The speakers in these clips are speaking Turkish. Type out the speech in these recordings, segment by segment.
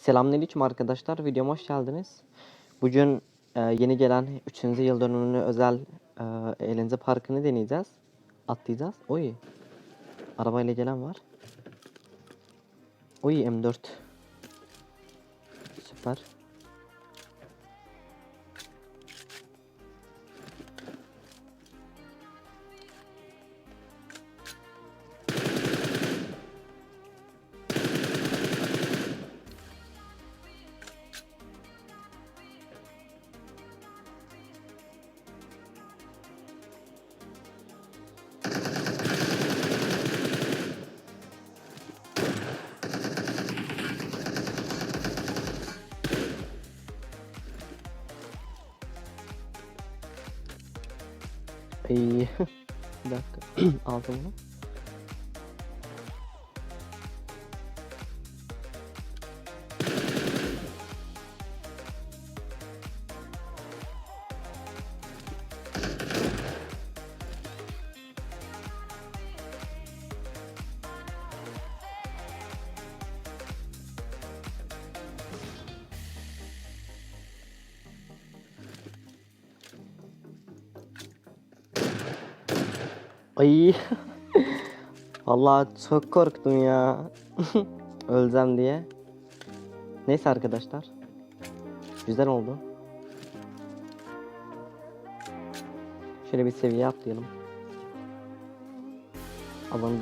Selamünaleyküm arkadaşlar. Videoma hoş geldiniz. Bugün e, yeni gelen 3. yıl dönümünü özel e, eğlence parkını deneyeceğiz. Atlayacağız. Oy. Arabayla gelen var. Oy M4. Süper. İyi. Bir dakika. Aldım bunu. Ay. Vallahi çok korktum ya. Öleceğim diye. Neyse arkadaşlar. Güzel oldu. Şöyle bir seviye atlayalım.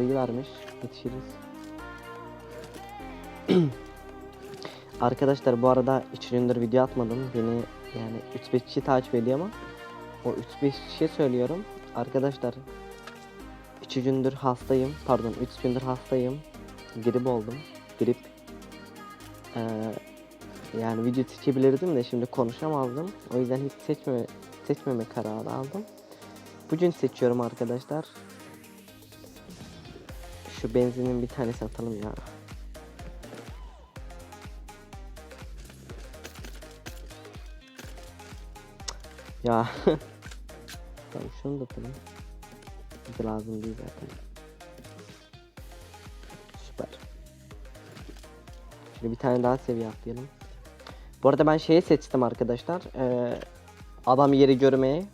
İyi vermiş. Yetişiriz. Arkadaşlar bu arada 3 gündür video atmadım. Beni yani 3-5 kişi takip ediyor ama o 3-5 kişiye söylüyorum. Arkadaşlar 3 gündür hastayım. Pardon 3 gündür hastayım. Grip oldum. Grip. Ee, yani video çekebilirdim de şimdi konuşamazdım. O yüzden hiç seçmeme, seçmeme kararı aldım. Bugün seçiyorum arkadaşlar. Şu benzinin bir tanesi atalım ya. Ya. tamam şunu da atalım. Bize lazım değil zaten. Süper. Şimdi bir tane daha seviye atlayalım. Bu arada ben şeyi seçtim arkadaşlar. Ee, adam yeri görmeye.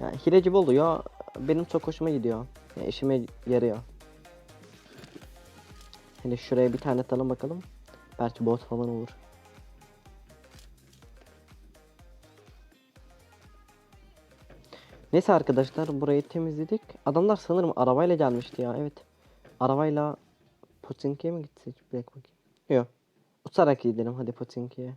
Yani hileci oluyor. Benim çok hoşuma gidiyor. Yani işime yarıyor. Hani şuraya bir tane atalım bakalım. Belki bot falan olur. Neyse arkadaşlar burayı temizledik. Adamlar sanırım arabayla gelmişti ya. Evet. Arabayla Potinki'ye mi gitsek? Bir bakayım. Yok. Uçarak gidelim hadi Potinki'ye.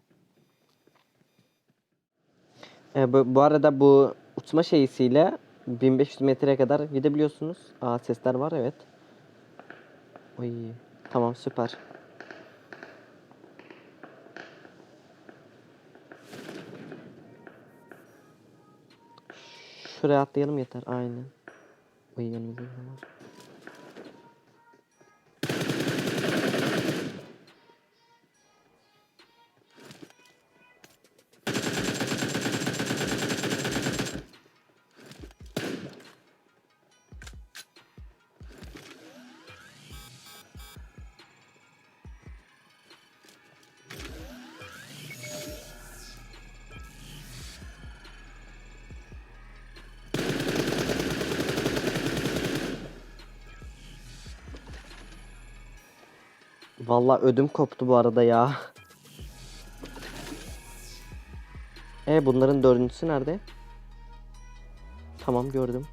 Ee, bu, bu arada bu uçma şeysiyle 1500 metreye kadar gidebiliyorsunuz. Aa sesler var evet. Oy. Tamam süper. Şuraya atlayalım yeter. Aynen. Oy yanımızda Vallahi ödüm koptu bu arada ya. E bunların dördüncüsü nerede? Tamam gördüm.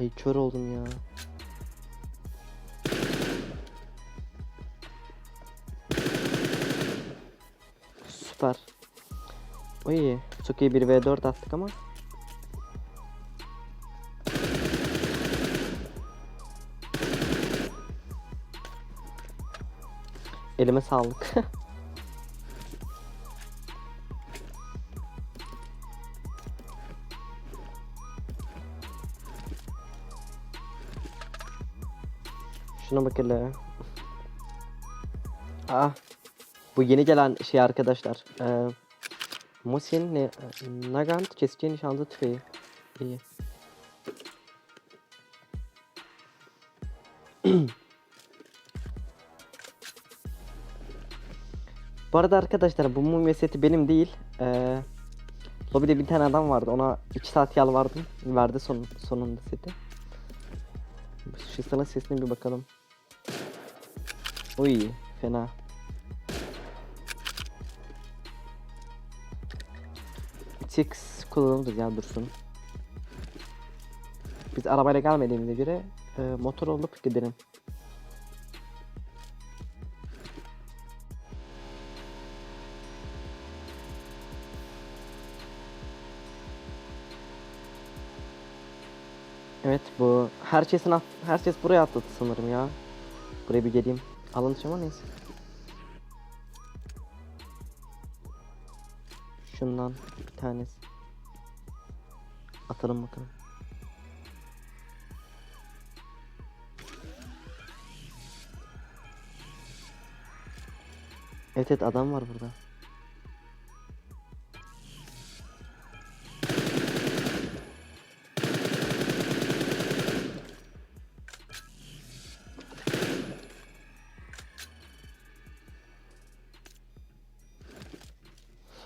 Ay kör oldum ya. Süper. Oy, çok iyi bir V4 attık ama. Elime sağlık. Şuna bak hele. Aa, bu yeni gelen şey arkadaşlar. Ee, Musin ne Nagant keskin nişancı tüfeği. İyi. Bu arada arkadaşlar bu mumya seti benim değil. Ee, lobide bir tane adam vardı. Ona 2 saat yalvardım. Verdi son, sonunda seti. Şu sana sesine bir bakalım. Uy fena. Six kullanırız ya dursun. Biz arabayla gelmediğimize göre e, motor olup gidelim. Evet bu herkesin at, herkes buraya atladı sanırım ya. Buraya bir geleyim. Alınacağım ama neyse. Şundan bir tanesi. Atalım bakalım. Evet evet adam var burada.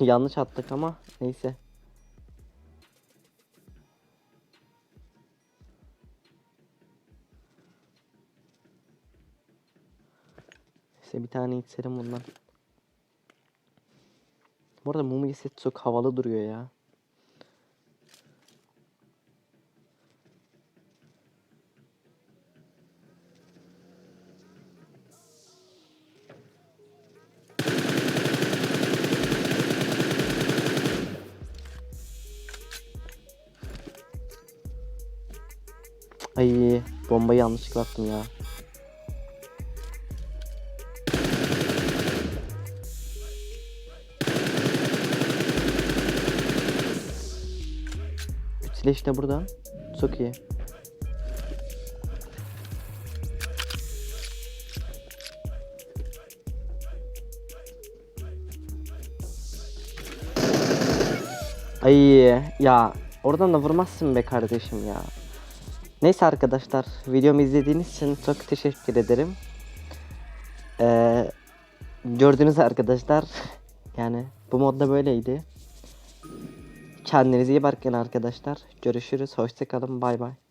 Yanlış attık ama neyse. Neyse bir tane içelim bundan. Bu arada mumya set çok havalı duruyor ya. Bombayı yanlışlıkla attım ya. Üçle işte buradan. Çok iyi. Ay ya oradan da vurmazsın be kardeşim ya. Neyse arkadaşlar videomu izlediğiniz için çok teşekkür ederim. Ee, gördünüz arkadaşlar yani bu modda böyleydi. Kendinize iyi bakın arkadaşlar. Görüşürüz. Hoşçakalın. Bay bay.